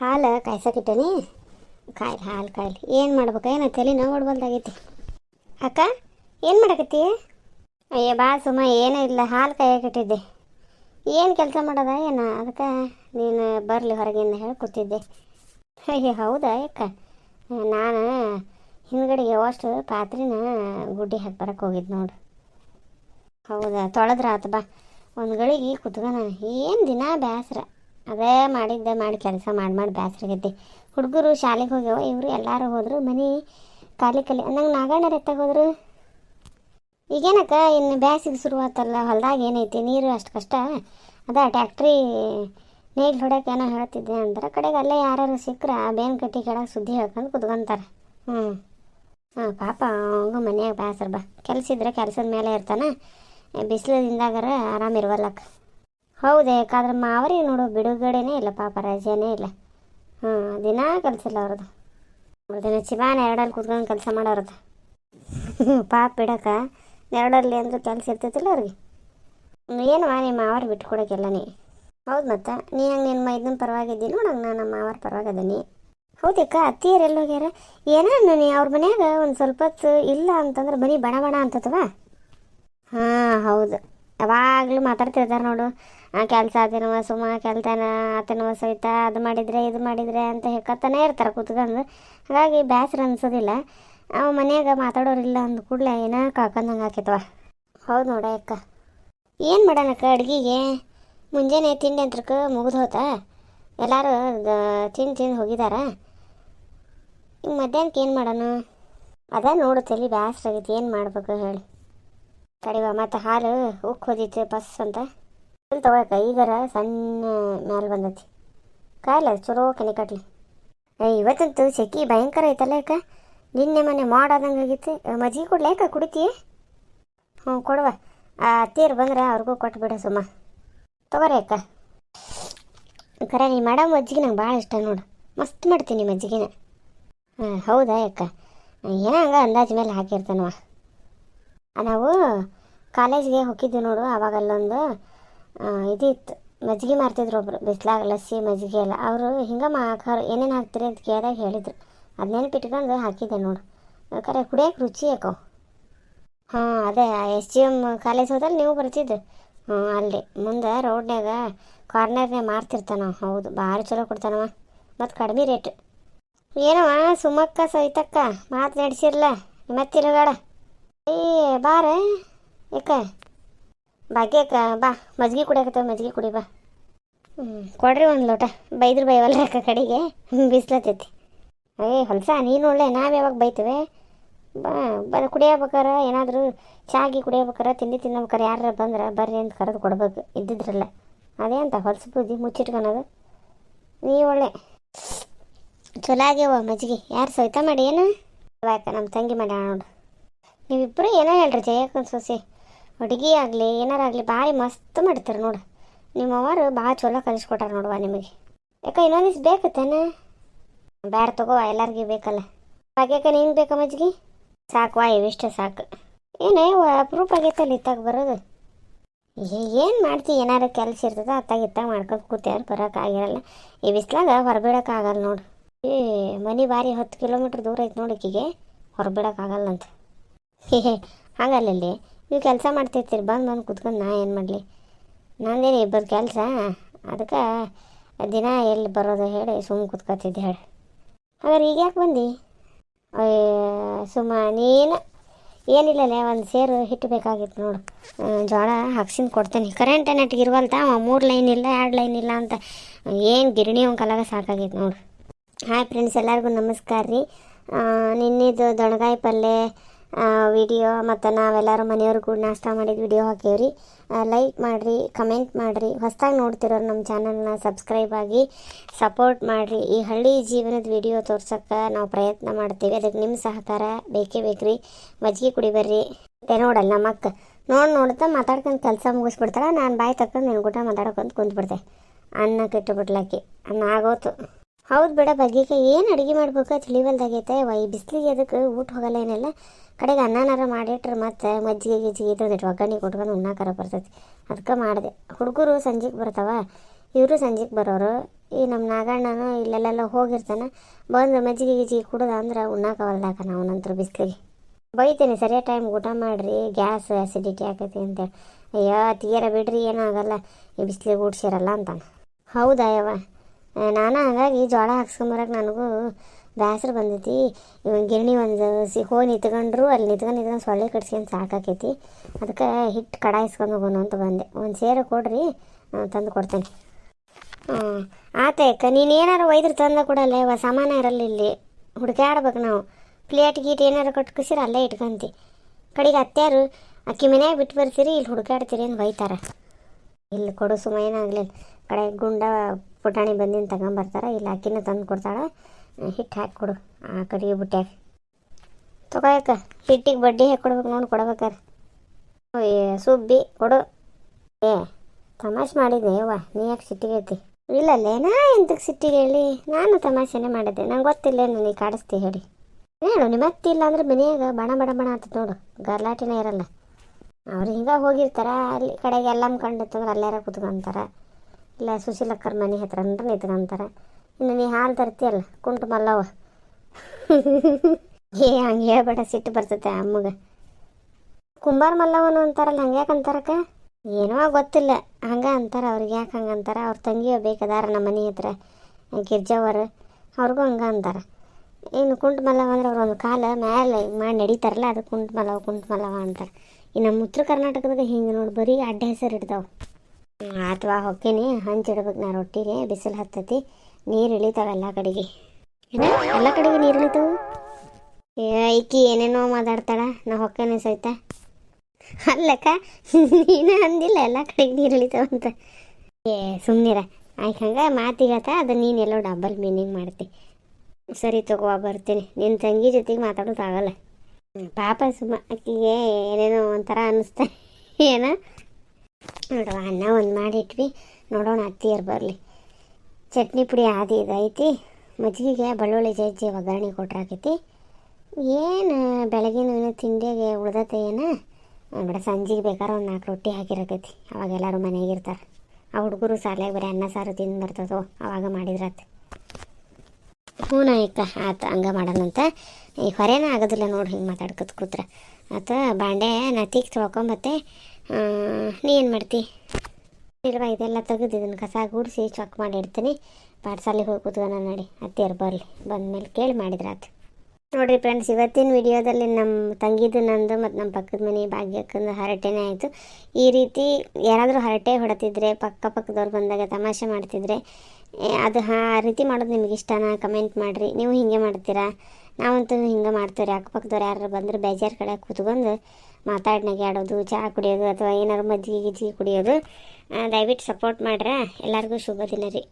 ಹಾಲು ಕಾಯ್ಸಕ್ಕಿಟ್ಟನಿ ಕಾಯ್ಲಿ ಹಾಲು ಕಾಯ್ಲಿ. ಏನು ಮಾಡ್ಬೇಕು? ಏನು ತಲೆ ನೋವು ಹೊಡ್ಬಲ್ದಾಗೈತಿ. ಅಕ್ಕ, ಏನು ಮಾಡಕತ್ತಿ? ಅಯ್ಯ, ಬಾ ಸುಮ್ಮ ಏನೂ ಇಲ್ಲ. ಹಾಲು ಕಾಯಕ್ಕಿಟ್ಟಿದ್ದೆ ಏನು ಕೆಲಸ ಮಾಡೋದ? ಏನ? ಅದಕ್ಕೆ ನೀನು ಬರಲಿ ಹೊರಗಿಂದ ಹೇಳಿ ಕೂತಿದ್ದೆ. ಅಯ್ಯ, ಹೌದಾ ಅಕ್ಕ? ನಾನು ಹಿಂದ್ಗಡೆಗೆ ಅಷ್ಟು ಪಾತ್ರೆನ ಗುಡ್ಡಿ ಹಾಕಿ ಬರಕ್ಕೆ ಹೋಗಿದ್ದು ನೋಡು. ಹೌದಾ? ತೊಳೆದ್ರ ಆತು, ಬಾ. ಒಂದು ಗಳಿಗೆ ಕುತ್ಕೊನ ಏನು ದಿನ ಬೇಸರ ಅದೇ ಮಾಡಿದ್ದೆ, ಮಾಡಿ ಕೆಲಸ ಮಾಡಿ ಮಾಡಿ ಬೇಸರಗೈತಿ ಹುಡುಗರು ಶಾಲೆಗೆ ಹೋಗ್ಯಾವ, ಇವರು ಎಲ್ಲರೂ ಹೋದರು, ಮನೆ ಖಾಲಿ ಖಾಲಿ. ನಂಗೆ ನಾಗಣ್ಣ ಎತ್ತಾಗ ಹೋದ್ರು. ಈಗೇನಕ್ಕ, ಇನ್ನು ಬ್ಯಾಸಿಗೆ ಶುರುವಾತಲ್ಲ, ಹೊಲ್ದಾಗ ಏನೈತಿ, ನೀರು ಅಷ್ಟು ಕಷ್ಟ. ಅದ ಟ್ಯಾಕ್ಟ್ರಿ ನೇಗ್ ಹೊಡ್ಯಕ್ಕೆ ಏನೋ ಹೇಳ್ತಿದ್ದೆ ಅಂದ್ರೆ, ಕಡೆಗೆ ಅಲ್ಲೇ ಯಾರು ಸಿಕ್ಕರೆ ಆ ಬೇನ್ ಕಟ್ಟಿ ಕೆಳಗೆ ಸುದ್ದಿ ಹೇಳ್ಕೊಂಡು ಕುತ್ಕೊಂತಾರೆ. ಹ್ಞೂ ಹಾಂ, ಪಾಪ ಅವಂಗ ಮನ್ಯಾಗ ಬೇಸರ ಬಾ. ಕೆಲಸ ಇದ್ರೆ ಕೆಲಸದ ಮೇಲೆ ಇರ್ತಾನೆ. ಬಿಸಿಲದಿಂದಾಗಾರ ಆರಾಮ ಇರುವಲ್ಲಕ್ಕ. ಹೌದೇ, ಯಾಕಾದ್ರೆ ಮಾವರಿಗೆ ನೋಡು, ಬಿಡುಗಡೆನೇ ಇಲ್ಲ, ಪಾಪ ರಜೆನೇ ಇಲ್ಲ. ಹಾಂ, ದಿನ ಕೆಲಸ ಅವ್ರದ್ದು. ದಿನ ಚಿವಾನ ಎರಡಲ್ಲಿ ಕುತ್ಕೊಂಡು ಕೆಲಸ ಮಾಡೋರದ್ದು ಪಾಪ ಬಿಡಕ್ಕ ಎರಡಲ್ಲಿ ಅಂದ್ರೆ ಕೆಲಸ ಇರ್ತೈತಿಲ್ಲ ಅವ್ರಿಗೆ. ಏನು ನಿಮ್ಮ ಮಾವರು ಬಿಟ್ಟು ಕೊಡೋಕ್ಕೆಲ್ಲ ನೀ. ಹೌದು ಮತ್ತೆ, ನೀ ಹಂಗೆ ನಿನ್ನ ಮೈದನ ಪರವಾಗಿದ್ದಿ ನೋಡಂಗೆ ನಾನು ನಮ್ಮ ಮಾವರ ಪರವಾಗಿದ್ದೀನಿ ಹೌದಕ್ಕ ಅತ್ತಿಯರು ಎಲ್ಲಿ ಹೋಗ್ಯಾರ? ಏನೋ ನೀ, ಅವ್ರ ಮನ್ಯಾಗ ಒಂದು ಸ್ವಲ್ಪ ಹೊತ್ತು ಇಲ್ಲ ಅಂತಂದ್ರೆ ಬರೀ ಬಣ ಬಣ ಅಂತತವಾ? ಹಾಂ, ಹೌದು. ಯಾವಾಗಲೂ ಮಾತಾಡ್ತಿರ್ತಾರೆ ನೋಡು. ಕೆಲಸ ಆತೇನವ ಸುಮ್ಮ ಕೆಲ್ತಾನ ಆತನವ ಸಹಿತ ಅದು ಮಾಡಿದರೆ ಇದು ಮಾಡಿದರೆ ಅಂತ ಹೇಳ್ಕೊತಾನೆ ಇರ್ತಾರೆ ಕೂತ್ಕೊಂಡು. ಹಾಗಾಗಿ ಬೇಸರ ಅನ್ಸೋದಿಲ್ಲ. ಅವ ಮನೆಯಾಗ ಮಾತಾಡೋರಿಲ್ಲ ಅಂದ ಕೂಡಲೇ ಏನೋ ಕಳ್ಕೊಂಡಂಗೆ ಆಕೈತವ. ಹೌದು ನೋಡ ಅಕ್ಕ. ಏನು ಮಾಡೋಣಕ್ಕ ಅಡುಗೆಗೆ? ಮುಂಜಾನೆ ತಿಂಡಿ ಅಂತಕ್ಕೆ ಮುಗಿದು ಹೋತಾ. ಎಲ್ಲರೂ ತಿಂದು ತಿಂದು ಹೋಗಿದಾರ. ಈಗ ಮಧ್ಯಾಹ್ನಕ್ಕೆ ಏನು ಮಾಡೋಣ? ಅದ ನೋಡು ತಲೆ ಬೇಸರ ಆಗೈತಿ ಏನು ಮಾಡ್ಬೇಕು ಹೇಳಿ. ಕಡಿವ ಮತ್ತು ಹಾಲು ಉಕ್ಕೋದಿತ್ತು ಬಸ್ ಅಂತ. ತಗೊಳಕ ಈಗರ ಸಣ್ಣ ಮ್ಯಾಲ ಬಂದೈತಿ. ಕಾಯಿಲ್ಲ ಚಲೋ ಕೆನೆ ಕಟ್ಲಿ. ಇವತ್ತಂತೂ ಸೆಕಿ ಭಯಂಕರ ಐತಲ್ಲ ಯಾಕ? ನಿನ್ನೆ ಮೊನ್ನೆ ಮಾಡಾದಂಗೆ ಆಗಿತ್ತು. ಮಜ್ಜಿಗೆ ಕೊಡ್ಲ ಯಾಕ? ಕುಡಿತೀಯ? ಹ್ಞೂ ಕೊಡುವ. ಆ ಅತ್ತೀರು ಬಂದ್ರೆ ಅವ್ರಿಗೂ ಕೊಟ್ಬಿಡ ಸುಮ್ಮ ತಗೋರಿ ಅಕ್ಕ. ಖರೆ ನೀ ಮಾಡ ಮಜ್ಜಿಗೆ ನಂಗೆ ಭಾಳ ಇಷ್ಟ ನೋಡು. ಮಸ್ತ್ ಮಾಡ್ತೀನಿ ಮಜ್ಜಿಗೆನ. ಹಾಂ, ಹೌದಾ ಅಕ್ಕ? ಏನೋ ಹಂಗ ಅಂದಾಜು ಮೇಲೆ ಹಾಕಿರ್ತಾನವ. ನಾವು ಕಾಲೇಜ್ಗೆ ಹೋಗಿದ್ವಿ ನೋಡು ಅವಾಗ ಅಲ್ಲೊಂದು ಆ, ಇತ್ತು ಮಜ್ಜಿಗೆ ಮಾರ್ತಿದ್ರು ಒಬ್ರು. ಬಿಸ್ಲಾಗ ಲಸ್ಸಿ ಮಜ್ಜಿಗೆ ಎಲ್ಲ. ಅವರು ಹಿಂಗೆ ಮಾ ಏನೇನು ಹಾಕ್ತೀರಿ? ಅಂತ ಕೇಳಿದಾಗ ಹೇಳಿದರು. ಅದನ್ನೇನು ನೆನ್ಪಿಟ್ಕೊಂಡು ಹಾಕಿದ್ದೆ ನೋಡು. ಖರೆ ಕುಡಿಯೋಕೆ ರುಚಿ ಯಾಕೋ? ಹಾಂ ಅದೇ ಎಸ್ ಜಿ ಎಂ ಕಾಲೇಜ್ ಹೋದಲ್ಲಿ ನೀವು ಬರ್ತಿದ್ದು ಹ್ಞೂ ಅಲ್ಲಿ. ಮುಂದೆ ರೋಡ್ನ್ಯಾಗ ಕಾರ್ನರ್ನ್ಯಾಗ ಮಾರ್ತಿರ್ತಾನ. ಹೌದು ಭಾರಿ ಚಲೋ ಕೊಡ್ತಾನವ. ಮತ್ತು ಕಡಿಮೆ ರೇಟ್. ಏನವ ಸುಮಕ್ಕ ಸವಿತಕ್ಕ ಮಾತು ನಡೆಸಿರ್ಲ. ಮತ್ತಿರಗಾಡ ಏ ಬಾರ. ಯಾಕ ಭಾಗ್ಯಕ್ಕ ಬಾ. ಮಜ್ಗೆ ಕುಡಿಯಕತ್ತವ ಮಜ್ಗೆ ಕುಡಿ, ಬಾ. ಹ್ಞೂ ಕೊಡ್ರಿ ಒಂದು ಲೋಟ. ಬೈದ್ರು ಬೈವಲ್ಲ ಅಕ್ಕ ಕಡೆಗೆ. ಬಿಸ್ಲತ್ತೈತಿ. ಏ, ಹೊಲಸ, ನೀನು ಒಳ್ಳೆ, ನಾವು ಯಾವಾಗ ಬೈತೇವೆ? ಬಾ, ಬ, ಕುಡಿಯಬೇಕಾರ, ಏನಾದರೂ ಚಾಗಿ ಕುಡಿಯಬೇಕಾರ, ತಿಂಡಿ ತಿನ್ನಬೇಕಾರೆ ಯಾರು ಬಂದ್ರೆ ಬರ್ರಿ ಅಂತ ಕರೆದು ಕೊಡ್ಬೇಕು. ಇದ್ದಿದ್ರಲ್ಲ. ಅದೇ ಅಂತ ಹೊಲಸು ಬುದ್ಧಿ ಮುಚ್ಚಿಟ್ಕೊಳೋದು ನೀ ಒಳ್ಳೆ. ಚಲೋ ಆಗ್ಯವ ಮಜ್ಜಿಗೆ. ಯಾರು ಸೋಯ್ತಾ ಮಾಡಿ ಏನು? ಅಕ್ಕ ನಮ್ಮ ತಂಗಿ ಮಾಡ್ಯಾಳ ನೋಡು. ನೀವಿಬ್ಬರು ಏನೋ ಹೇಳ್ರಿ, ಜಯಕ್ಕನ ಸೊಸೆ. ಅಡುಗೆ ಆಗಲಿ ಏನಾರಾಗಲಿ ಭಾರಿ ಮಸ್ತ್ ಮಾಡ್ತಾರೆ ನೋಡು. ನಿಮ್ಮ ಅವರು ಭಾಳ ಚಲೋ ಕಲಿಸ್ಕೊಟ್ಟಾರ ನೋಡುವ ನಿಮಗೆ. ಯಾಕ ಇನ್ನೊಂದಿಸ್ ಬೇಕತ್ತೇನೆ? ಬ್ಯಾಡ ತಗೋ, ಎಲ್ಲರಿಗೂ ಬೇಕಲ್ಲ. ಭಾಗ್ಯಕ್ಕ ನಿಂಗೆ ಬೇಕಾ ಮಜ್ಜಿಗೆ ಸಾಕು ಇವಿಷ್ಟು ಸಾಕು. ಏನೇ ಅಪ್ರೂಪ್ ಆಗೈತಲ್ಲ ಇತ್ತಾಗ ಬರೋದು. ಏನು ಮಾಡ್ತಿ? ಏನಾರು ಕೆಲಸ ಇರ್ತದ, ಅತ್ತಾಗ ಇತ್ತಾಗ ಮಾಡ್ಕೊಂಡು ಕೂತ್ಯಾರ ಬರೋಕ್ಕಾಗಿರಲ್ಲ ಈ ಬಿಸ್ಲಾಗ ಹೊರಬಿಡೋಕ್ಕಾಗಲ್ಲ ನೋಡು. ಏ, ಮನೆ ಬಾರಿ ಹತ್ತು ಕಿಲೋಮೀಟ್ರ್ ದೂರ ಐತೆ ನೋಡಕ್ಕಿಗೆ ಹೊರಬಿಡೋಕ್ಕಾಗಲ್ಲಂತ ಹೇ, ಹಂಗಲ್ಲಲ್ಲಿ? ನೀವು ಕೆಲಸ ಮಾಡ್ತಿರ್ತೀರಿ, ಬಂದು ಬಂದು ಕುತ್ಕೊಂಡು ನಾ ಏನು ಮಾಡಲಿ? ನಂದೇನು ಇಬ್ಬರು ಕೆಲಸ? ಅದಕ್ಕೆ ದಿನ ಎಲ್ಲಿ ಬರೋದು ಹೇಳಿ ಸುಮ್ಮನೆ ಕುತ್ಕೊತಿದ್ದೆ ಹೇಳಿ. ಹಾಗಾದ್ರೆ ಈಗ ಯಾಕೆ ಬಂದು? ಸುಮ್ಮ ನೀನು ಏನಿಲ್ಲಲೇ, ಒಂದು ಸೇರು ಹಿಟ್ಟು ಬೇಕಾಗಿತ್ತು ನೋಡು. ಜೋಳ ಹಾಕ್ಸಿಂದು ಕೊಡ್ತೇನೆ. ಕರೆಂಟ್ ನೆಟ್ಟಿಗೆ ಇರುವಲ್ತ? ಅವ ಮೂರು ಲೈನ್ ಇಲ್ಲ, ಎರಡು ಲೈನ್ ಇಲ್ಲ ಅಂತ ಏನು ಗಿರಣಿ ಒಂದು ಕಲಾಗ ಸಾಕಾಗಿತ್ತು ನೋಡು. ಹಾಯ್ ಫ್ರೆಂಡ್ಸ್ ಎಲ್ಲರಿಗೂ ನಮಸ್ಕಾರ ರೀ. ನಿನ್ನೆದು ದೊಣಗಾಯಿ ಪಲ್ಯ ವಿಡಿಯೋ ಮತ್ತು ನಾವೆಲ್ಲರೂ ಮನೆಯವ್ರು ಕೂಡ ನಾಷ್ಟ ಮಾಡಿದ ವಿಡಿಯೋ ಹಾಕೇವ್ರಿ ಲೈಕ್ ಮಾಡಿರಿ ಕಮೆಂಟ್ ಮಾಡಿರಿ. ಹೊಸ್ದಾಗಿ ನೋಡ್ತಿರೋರು ನಮ್ಮ ಚಾನಲ್ನ ಸಬ್ಸ್ಕ್ರೈಬ್ ಆಗಿ ಸಪೋರ್ಟ್ ಮಾಡಿರಿ. ಈ ಹಳ್ಳಿ ಜೀವನದ ವಿಡಿಯೋ ತೋರ್ಸೋಕ್ಕೆ ನಾವು ಪ್ರಯತ್ನ ಮಾಡ್ತೀವಿ. ಅದಕ್ಕೆ ನಿಮ್ಮ ಸಹಕಾರ ಬೇಕೇ ಬೇಕ್ರಿ. ಮಜ್ಜಿಗೆ ಕುಡಿ ಬರ್ರಿ. ನೋಡಲ್ಲ ನಮ್ಮ ಅಕ್ಕ ನೋಡಿ ನೋಡ್ತಾ ಮಾತಾಡ್ಕೊಂಡು ಕೆಲಸ ಮುಗಿಸ್ಬಿಡ್ತಾಳೆ. ನಾನು ಬಾಯಿ ತಕ್ಕೊಂಡು ನಿನ್ನ ಗುಟ ಮಾತಾಡ್ಕೊಂಡು ಕುಂತ್ಬಿಡ್ತೆ. ಅನ್ನ ಕೆಟ್ಟು ಬಿಡ್ಲಾಕಿ ಅನ್ನ ಆಗೋತು. ಹೌದು ಬೇಡ ಬಗ್ಗೆಗೆ ಏನು ಅಡುಗೆ ಮಾಡ್ಬೇಕು ತಿಳಿವಲ್ದಾಗೈತೆ. ವೈ ಬಿಸಿಲಿಗೆ ಅದಕ್ಕೆ ಊಟ ಹೋಗಲ್ಲ ಏನಿಲ್ಲ. ಕಡೆಗೆ ಅನ್ನನಾರ ಮಾಡಿಟ್ರೆ ಮತ್ತೆ ಮಜ್ಜಿಗೆ ಗಿಜ್ಜಿಗೆ ಇದ್ರದ್ದು ಒಗ್ಗರಣೆ ಕೊಟ್ಕೊಂಡು ಉಣ್ಣಾಕಾರ ಬರ್ತೈತಿ. ಅದಕ್ಕೆ ಮಾಡಿದೆ. ಹುಡುಗರು ಸಂಜೆಗೆ ಬರ್ತಾವ. ಇವರು ಸಂಜೆಗೆ ಬರೋರು. ಈ ನಮ್ಮ ನಾಗಣ್ಣನು ಇಲ್ಲೆಲ್ಲೆಲ್ಲ ಹೋಗಿರ್ತಾನೆ. ಬಂದು ಮಜ್ಜಿಗೆ ಗಿಜ್ಜಿಗೆ ಕುಡ್ದ ಅಂದ್ರೆ ಉಣ್ಣಾಕವಲ್ದಾಕ ನಾವು ನಂತರ ಬಿಸಿಲಿಗೆ. ಬೈತೇನೆ, ಸರಿಯಾದ ಟೈಮ್ ಊಟ ಮಾಡಿರಿ, ಗ್ಯಾಸ್ ಆ್ಯಸಿಡಿಟಿ ಆಕೈತಿ ಅಂತೇಳಿ. ಅಯ್ಯೋ, ತೀರ ಬಿಡ್ರಿ, ಏನೂ ಆಗಲ್ಲ. ಈ ಬಿಸಿಲಿಗೆ ಊಡ್ಸಿರಲ್ಲ ಅಂತಾನೆ. ಹೌದಾ ಯವ್ವ? ನಾನು, ಹಾಗಾಗಿ ಜೋಳ ಹಾಕ್ಸ್ಕೊಂಬರಕ್ಕೆ ನನಗೂ ಬೇಸರ ಬಂದೈತಿ. ಇವನ್ ಗಿರಣಿ ಒಂದು ಸಿ ಹೋಗಿ ನಿಂತ್ಕೊಂಡ್ರು, ಅಲ್ಲಿ ನಿಂತ್ಕೊಂಡು ನಿಂತ್ಕೊಂಡು ಸೊಳ್ಳೆ ಕಟ್ಸ್ಕೊಂಡು ಸಾಕಾಕೈತಿ. ಅದಕ್ಕೆ ಹಿಟ್ಟು ಕಡಾಯಿಸ್ಕೊಂಡು ಹೋಗೋಣ ಅಂತ ಬಂದೆ. ಒಂದು ಸೇರು ಕೊಡ್ರಿ ತಂದು ಕೊಡ್ತೇನೆ. ಹ್ಞೂ ಆತಯ್ಕ ನೀನು ಏನಾರು ಒಯ್ದ್ರೆ ತಂದ ಕೊಡಲ್ಲ ಸಾಮಾನ ಇರಲ್ಲ ಇಲ್ಲಿ. ಹುಡುಕಾಡ್ಬೇಕು ನಾವು. ಪ್ಲೇಟ್ ಗೀಟ್ ಏನಾರು ಕಟ್ಕಿಸಿರ ಅಲ್ಲೇ ಇಟ್ಕೊಂತಿ. ಕಡೆಗೆ ಅತ್ತ್ಯಾರು, ಅಕ್ಕಿ ಮನೆಯಾಗ ಬಿಟ್ಟು ಬರ್ತೀರಿ, ಇಲ್ಲಿ ಹುಡುಕಾಡ್ತೀರಿ ಅಂತ ಬೈತಾರೆ. ಇಲ್ಲಿ ಕೊಡು ಸುಮ್ಮ ಏನಾಗಲಿಲ್ಲ ಕಡೆ ಗುಂಡ ಪುಟಾಣಿ ಬಂದಿನ ತಗೊಂಬರ್ತಾರೆ ಇಲ್ಲ ಅಕ್ಕಿನ ತಂದು ಕೊಡ್ತಾಳೆ ಹಿಟ್ಟು ಹಾಕಿ ಕೊಡು, ಆ ಕಡೆಗೆ ಬುಟ್ಟ್ಯಾಗ. ತಗೋಯಕ್ಕ ಹಿಟ್ಟಿಗೆ ಬಡ್ಡಿ ಹಾಕಿ ಕೊಡ್ಬೇಕು ನೋಡಿ, ಕೊಡ್ಬೇಕಾರೆ. ಸುಬ್ಬಿ ಕೊಡು. ಏ, ತಮಾಷೆ ಮಾಡಿದೆ ಯವ್ವ, ನೀ ಯಾಕೆ ಸಿಟ್ಟಿಗೆ ಐತಿ ಇಲ್ಲಲ್ಲೇ, ನಾ ಎಂತಕ್ಕೆ ಸಿಟ್ಟಿಗೆ ಹೇಳಿ, ನಾನು ತಮಾಷೆನೇ ಮಾಡಿದ್ದೆ, ನಂಗೆ ಗೊತ್ತಿಲ್ಲ ನನಗೆ ಕಾಡಿಸ್ತಿ ಹೇಳಿ. ಹೇಳು ನಿಮ್ಮ ಇಲ್ಲ ಅಂದ್ರೆ ಮನೆಯಾಗ ಬಣ ಬಣ ಬಣ ಅಂತ ನೋಡು ಗರ್ಲಾಟಿನ ಇರಲ್ಲ. ಅವ್ರು ಹಿಂಗೆ ಹೋಗಿರ್ತಾರ, ಅಲ್ಲಿ ಕಡೆಗೆ ಎಲ್ಲಮ್ಮ ಕಂಡಿತ್ತಂದ್ರೆ ಅಲ್ಲಾರ ಕುತ್ಕೊಂತಾರ. ಇಲ್ಲ ಸುಶೀಲಕ್ಕರ ಮನೆ ಹತ್ರ ನಿಂತ್ಕೊಂತಾರ. ಇನ್ನು ನೀ ಹಾಲು ತರ್ತೀಯಲ್ಲ, ಕುಂಟು ಮಲ್ಲವ ಏ, ಹಂಗೆ ಹೇಳ್ಬೇಡ, ಸಿಟ್ಟು ಬರ್ತೈತೆ ಅಮ್ಮಗೆ. ಕುಂಬಾರ ಮಲ್ಲವನು ಅಂತಾರಲ್ಲ ಹಂಗೆ ಯಾಕೆ ಅಂತಾರಕ್ಕ? ಏನೋ ಗೊತ್ತಿಲ್ಲ, ಹಂಗೆ ಅಂತಾರೆ, ಅವ್ರಿಗೆ ಯಾಕೆ ಹಂಗೆ ಅಂತಾರೆ? ಅವ್ರ ತಂಗಿ ಬೇಕಾದಾರ ನಮ್ಮ ಮನೆ ಹತ್ರ ಗಿರ್ಜಾವರು ಅವ್ರಿಗೂ ಹಂಗೆ ಅಂತಾರೆ. ಇನ್ನು ಕುಂಟು ಮಲ್ಲವ ಅಂದ್ರೆ ಅವ್ರು ಒಂದು ಕಾಲ ಮೇಲೆ ಮಾಡಿ ನಡೀತಾರಲ್ಲ, ಅದು ಕುಂಟು ಮಲ್ಲವ ಕುಂಟು ಮಲ್ಲವ ಅಂತಾರೆ. ಈ ನಮ್ಮ ಉತ್ತರ ಕರ್ನಾಟಕದಾಗ ಹಿಂಗೆ ನೋಡಿ, ಬರೀ ಅಡ್ಡ ಹೆಸರು ಇಡ್ತಾವೆ ಅಥವಾ ಹೊಕ್ಕೇನಿ ಹಂಚಿಡ್ಬೇಕು ನಾ ರೊಟ್ಟಿಗೆ. ಬಿಸಿಲು ಹತ್ತತಿ. ನೀರು ಇಳಿತಾವೆ ಎಲ್ಲ ಕಡೆಗೆ. ಎಲ್ಲ ಕಡೆಗೆ ನೀರು ಇಳಿತಾವು? ಈಕಿ ಏನೇನೋ ಮಾತಾಡ್ತಾಳ. ನಾ ಹೊಕ್ಕೇನೆ ಸಹಿತ. ಅಲ್ಲಕ್ಕ, ನೀನು ಅಂದಿಲ್ಲ ಎಲ್ಲ ಕಡೆಗೆ ನೀರು ಇಳಿತಾವಂತ ಏ ಸುಮ್ಮನಿರ ಆಯ್ಕೆ, ಹಂಗೆ ಮಾತಿಗತ್ತ ಅದು ನೀನು ಎಲ್ಲೋ ಡಬಲ್ ಮೀನಿಂಗ್ ಮಾಡ್ತಿ. ಸರಿ ತಗೋ ಬರ್ತೀನಿ. ನಿನ್ನ ತಂಗಿ ಜೊತೆಗೆ ಮಾತಾಡೋದಾಗಲ್ಲ ಪಾಪ ಸುಮ್ಮ ಆಕಿಗೆ ಏನೇನೋ ಒಂಥರ ಅನ್ನಿಸ್ತಾ ಏನೋ? ನೋಡುವ, ಅನ್ನ ಒಂದು ಮಾಡಿಟ್ವಿ. ನೋಡೋಣ ಅತ್ತಿಯರು ಬರಲಿ. ಚಟ್ನಿ ಪುಡಿ ಆದಿ ಇದೈತಿ. ಮಜ್ಜಿಗೆಗೆ ಬೆಳ್ಳುಳ್ಳಿ, ಜಜ್ಜಿ ಒಗ್ಗರಣೆ ಕೊಟ್ರಾಕೈತಿ ಏನು, ಬೆಳಗಿನ ತಿಂಡಿಗೆ ಉಳ್ದತೆ ಏನು ಬಿಡ, ಸಂಜೆಗೆ ಬೇಕಾದ್ರೆ ಒಂದು ನಾಲ್ಕು ರೊಟ್ಟಿ ಹಾಕಿರಕೈತಿ ಅವಾಗ ಎಲ್ಲರೂ ಮನೆಗೆ ಇರ್ತಾರೆ. ಆ ಹುಡುಗರು ಶಾಲೆಗೆ ಬರೀ ಅನ್ನ, ಸಾರು ತಿಂದು ಬರ್ತದೋ, ಅವಾಗ ಮಾಡಿದ್ರತ್ತೆ ಹ್ಞೂ ನಾಯಕ, ಆತ, ಹಂಗೆ ಮಾಡೋಣಂತ ಈ ಹೊರೇನ ಆಗೋದಿಲ್ಲ ನೋಡಿ, ಹಿಂಗೆ ಮಾತಾಡ್ಕೊತ ಕೂತ್ರೆ. ಆತ ಬಾಂಡೆ ನತಿಗೆ ತೊಳ್ಕೊಂಬತ್ತೆ. ನೀ ಏನು ಮಾಡ್ತಿ? ಇಲ್ವಾ ಇದೆಲ್ಲ ತೆಗೆದು ಇದನ್ನು ಕಸ ಗುಡಿಸಿ ಚೊಕ್ ಮಾಡಿ ಇಡ್ತೀನಿ. ಪಾಠಶಾಲೆಗೆ ಹೋಗಿ ಕೂತ್ಕೊಂಡು ನೋಡಿ. ಅತ್ತೆಯರು ಬರಲಿ. ಬಂದಮೇಲೆ ಕೇಳಿ ಮಾಡಿದ್ರಾತು ನೋಡಿರಿ ಫ್ರೆಂಡ್ಸ್ ಇವತ್ತಿನ ವಿಡಿಯೋದಲ್ಲಿ ನಮ್ಮ ತಂಗಿದು ನಂದು ಮತ್ತು ನಮ್ಮ ಪಕ್ಕದ ಮನೆ ಭಾಗ್ಯಕ್ಕಂದು ಹರಟೆನೇ ಆಯಿತು. ಈ ರೀತಿ ಯಾರಾದರೂ ಹರಟೆ ಹೊಡೆತಿದ್ರೆ, ಪಕ್ಕ ಪಕ್ಕದವ್ರು ಬಂದಾಗ ತಮಾಷೆ ಮಾಡ್ತಿದ್ರೆ ಅದು ಆ ರೀತಿ ಮಾಡೋದು ನಿಮ್ಗೆ ಇಷ್ಟನಾ? ಕಮೆಂಟ್ ಮಾಡಿರಿ. ನೀವು ಹಿಂಗೆ ಮಾಡ್ತೀರಾ? ನಾವಂತೂ ಹಿಂಗೆ ಮಾಡ್ತೀವಿ ಅಕ್ಕಪಕ್ಕದವ್ರು ಯಾರು ಬಂದ್ರೆ ಬೇಜಾರು ಕಡೆ ಕೂತ್ಕೊಂಡು ಮಾತಾಡಿ ಆಡೋದು, ಚಹಾ ಕುಡಿಯೋದು ಅಥವಾ ಏನಾದ್ರು ಮಜ್ಜಿಗೆ ಗಿಜ್ಜಿಗೆ ಕುಡಿಯೋದು ದಯವಿಟ್ಟು ಸಪೋರ್ಟ್ ಮಾಡ್ರೆ ಎಲ್ಲರಿಗೂ ಶುಭ ದಿನ ರೀ.